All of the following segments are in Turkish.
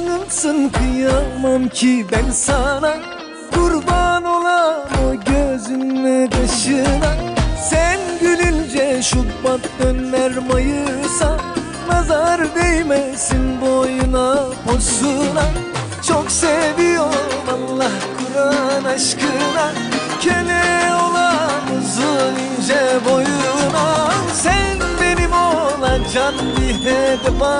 inan kıyamam ki ben sana. Kurban olam o gözünle kaşına Sen gülünce Şubat döner Mayıs'a. Nazar değmesin boyuna posuna Çok seviyorum Allah Kur'an aşkına. Köle olan uzun ince boyuna. Sen benim diye de bana Cenneti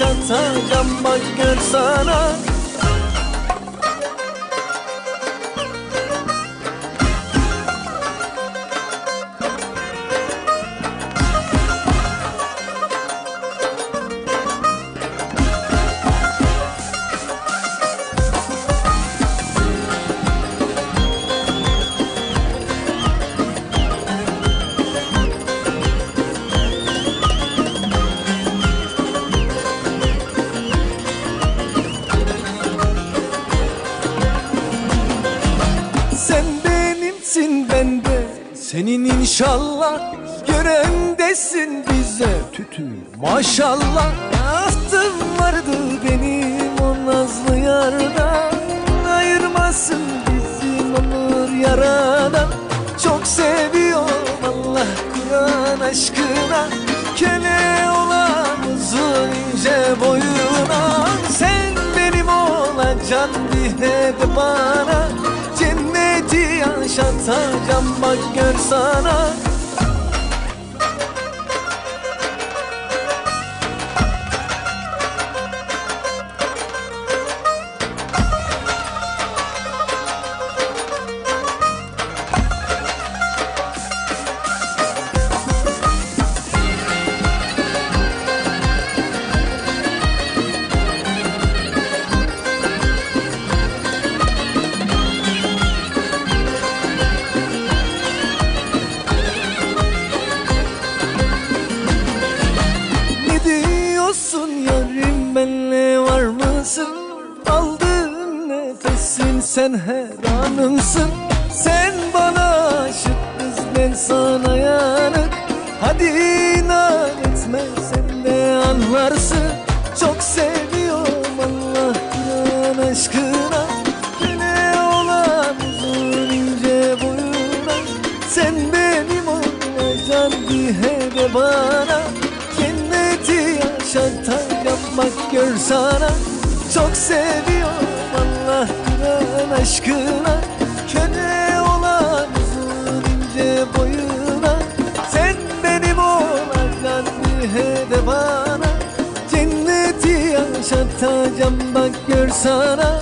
yaşatacağım bak gör sana benimsin ben de senin inşallah Görendesin bize. Tütü maşallah. Ahtım vardı benim o nazlı yardan. Ayırmasın bizim onur yaradan. Çok seviyorum Allah Kur'an aşkına. Köle olan uzun ince boyuna. Sen benim olacaksın diye de bana yaşatacağım bak gör sana sen her anımsın. Sen bana aşık kız ben sana yanık. Hadi inan etme sen de anlarsın. Çok seviyorum Allah Kur'an aşkına. Köle olan uzun ince boyuna. Sen benim olacaksın diye de bana Cenneti yaşatacağım bak gör sana. Çok seviyorum Allah Kur'an aşkına Köle olan uzun ince boyuna. Sen benim olacaksın diye de bana Cenneti yaşatacağım bak gör sana.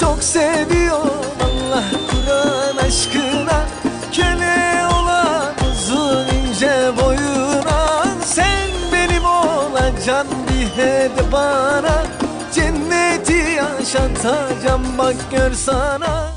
Çok seviyorum Allah Kur'an aşkına. Köle olan uzun ince boyuna. Sen benim olacaksın diye de bana yaşatacağım. Bak gör sana.